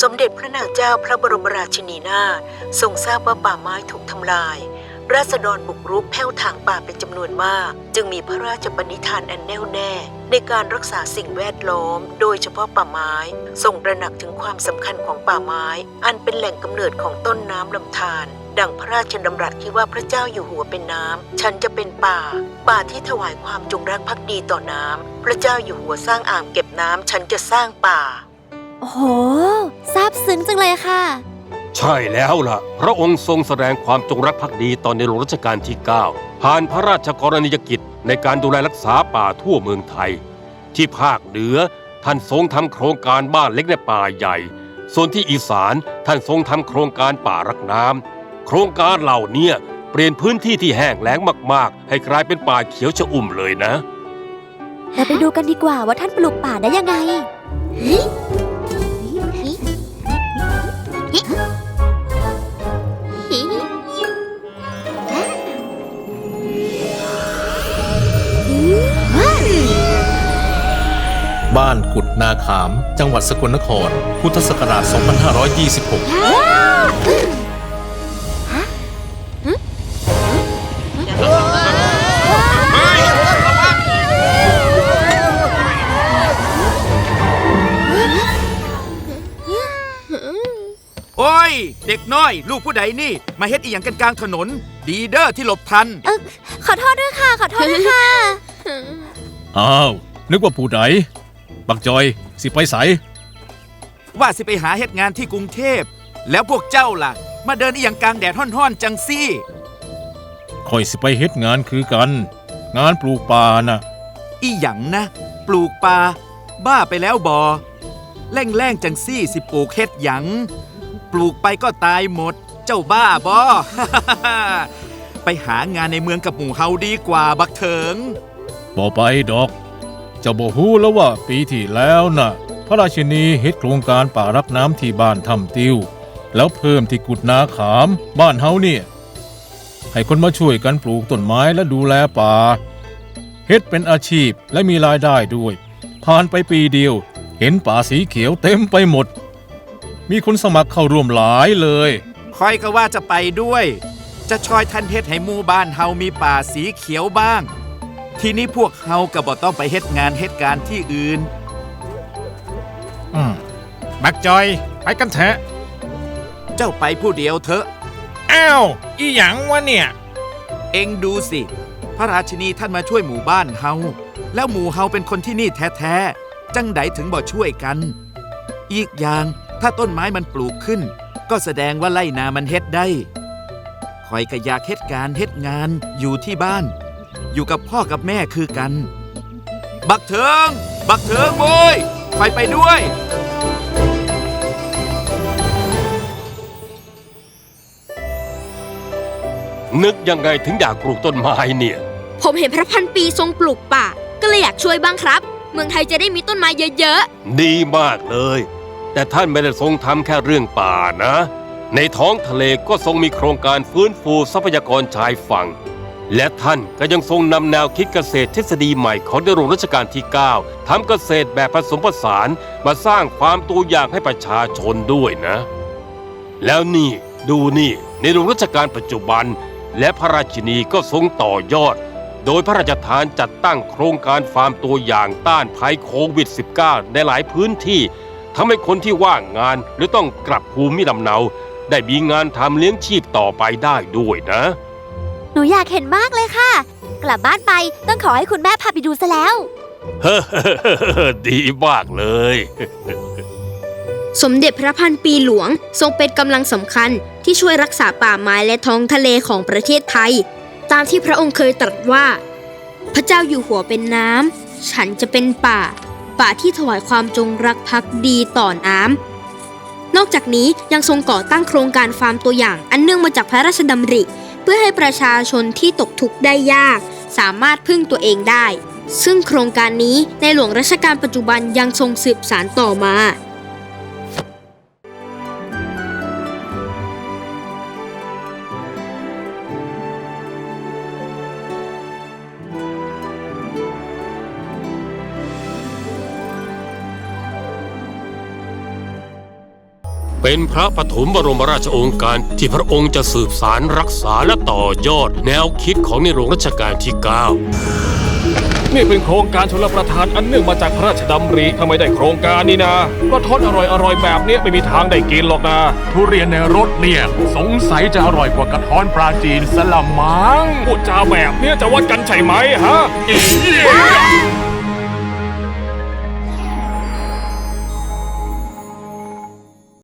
สมเด็จพระนางเจ้าพระบรมราชินีนาถทรงทราบว่าป่าไม้ถูกทำลาย ราษฎรบุกรุกแผ่วถางป่าเป็นจำนวนมาก จึงมีพระราชปณิธานอันแน่วแน่ ในการรักษาสิ่งแวดล้อม โดยเฉพาะป่าไม้ ทรงระหนักถึงความสำคัญของป่าไม้ อันเป็นแหล่งกำเนิดของต้นน้ำลำธารดังพระราชดำรัสที่ว่าพระเจ้าอยู่หัวเป็นน้ำ ฉันจะเป็นป่า ป่าที่ถวายความจงรักภักดีต่อน้ำ พระเจ้าอยู่หัวสร้างอ่างเก็บน้ำ ฉันจะสร้างป่า โอ้โหซาบซึ้งจังเลยค่ะ ใช่แล้วล่ะ พระองค์ทรงแสดงความจงรักภักดีตอนในหลวงรัชกาลที่ 9 ผ่านพระราชกรณียกิจในการดูแลรักษาป่าทั่วเมืองไทย ที่ภาคเหนือท่านทรงทำโครงการบ้านเล็กในป่าใหญ่ ส่วนที่อีสานท่านทรงทำโครงการป่ารักน้ำโครงการเหล่าเนี้ยเปลี่ยนพื้นที่ที่แห้งแล้งมาก ๆ ให้กลายเป็นป่าเขียวชอุ่มเลยนะ เราไปดูกันดีกว่าว่าท่านปลูกป่าได้ยังไง บ้านกุดนาขาม จังหวัดสกลนคร พุทธศักราช 2526 โอ้ย เด็กน้อย ลูกผู้ใดนี่ มาเฮ็ดอีหยังกันกลางถนน ดีเด้อที่หลบทัน เออขอโทษด้วยค่ะ ขอโทษด้วยค่ะ อ้าว นึกว่าผู้ใดบักจอย สิไปใสว่าสิไปหาเฮ็ดงานที่กรุงเทพ แล้วพวกเจ้าล่ะ มาเดินอีหยังกลางแดดห้อนๆจังซี่คอยสิไปเฮ็ดงานคือกัน งานปลูกป่าน่ะ อีหยังนะ ปลูกปลาบ้าไปแล้วบอแร่งแร่งๆจังซี่สิปลูกเฮ็ดหยัง ปลูกไปก็ตายหมด เจ้าบ้าบอ ไปหางานในเมืองกับหมู่เฮาดีกว่าบักเถิง บ่ไปดอก เจ้าบ่ฮู้แล้วว่าปีที่แล้วน่ะ พระราชินีเฮ็ดโครงการป่ารักน้ำที่บ้านทำติว แล้วเพิ่มที่กุดนาขามบ้านเฮาเนี่ย ให้คนมาช่วยกันปลูกต้นไม้และดูแลป่า เฮ็ดเป็นอาชีพและมีรายได้ด้วย ผ่านไปปีเดียว เห็นป่าสีเขียวเต็มไปหมด มีคนสมัครเข้าร่วมหลายเลย คอยก็ว่าจะไปด้วย จะชอยทันเฮ็ดให้หมู่บ้านเฮามีป่าสีเขียวบ้าง ทีนี้พวกเฮาก็บ่ต้องไปเฮ็ดงานเฮ็ดการที่อื่น อืมบักจอย ไปกันเถอะเจ้าไปผู้เดียวเถอะ อ้าวอีหยังวะเนี่ย เองดูสิ พระราชินีท่านมาช่วยหมู่บ้านเฮาแล้วหมู่เฮาเป็นคนที่นี่แท้ๆจังไดถึงบ่ช่วยกัน อีกอย่าง ถ้าต้นไม้มันปลูกขึ้น ก็แสดงว่าไล่นามันเฮ็ดได้คอยก็อยากเฮ็ดการเฮ็ดงานอยู่ที่บ้าน อยู่กับพ่อกับแม่คือกัน บักเถิง บักเถิงโว้ยคอยไปด้วย นึกยังไงถึงอยากปลูกต้นไม้เนี่ย ผมเห็นพระพันปีทรงปลูกป่า ก็เลยอยากช่วยบ้างครับ เมืองไทยจะได้มีต้นไม้เยอะดีมากเลย แต่ท่านไม่ได้ทรงทำแค่เรื่องป่านะ ในท้องทะเลก็ทรงมีโครงการฟื้นฟูทรัพยากรชายฝั่ง และท่านก็ยังทรงนำแนวคิดเกษตรทฤษฎีใหม่ของในหลวงรัชกาลที่ 9ทำเกษตรแบบผสมผสานมาสร้างความตัวอย่างให้ประชาชนด้วยนะ แล้วนี่ดูนี่ในหลวงรัชกาลปัจจุบัน และพระราชินีก็ทรงต่อยอด โดยพระราชทานจัดตั้งโครงการฟาร์มตัวอย่างต้านภัยโควิด -19 ในหลายพื้นที่ ทำให้คนที่ว่างงานหรือต้องกลับภูมิลำเนา ได้มีงานทำเลี้ยงชีพต่อไปได้ด้วยนะ หนูอยากเห็นมากเลยค่ะ กลับบ้านไปต้องขอให้คุณแม่พาไปดูซะแล้ว เฮ้อดีมากเลยๆสมเด็จพระพันปีหลวงทรงเป็นกำลังสำคัญที่ช่วยรักษาป่าไม้และท้องทะเลของประเทศไทย ตามที่พระองค์เคยตรัสว่า พระเจ้าอยู่หัวเป็นน้ำฉันจะเป็นป่า ป่าที่ถวายความจงรักภักดีต่อน้ำนอกจากนี้ยังทรงก่อตั้งโครงการฟาร์มตัวอย่าง อันเนื่องมาจากพระราชดำริ เพื่อให้ประชาชนที่ตกทุกข์ได้ยาก สามารถพึ่งตัวเองได้ ซึ่งโครงการนี้ในหลวงรัชกาลปัจจุบันยังทรงสืบสานต่อมา เป็นพระปฐมบรมราชโองการที่พระองค์จะสืบสารรักษาและต่อยอดแนวคิดของในหลวงรัชกาลที่ 9 นี่เป็นโครงการชลประทานอันเนื่องมาจากพระราชดำริถ้าไม่ได้โครงการนี่นะก็ทอดอร่อยอร่อยๆแบบเนี้ยไม่มีทางได้กินหรอกนะ ทุเรียนในรถเนี่ย สงสัยจะอร่อยกว่ากระท้อนปลาจีนสลัมมังพูดจาแบบเนี้ยจะวัดกันใช่ไหมฮะอี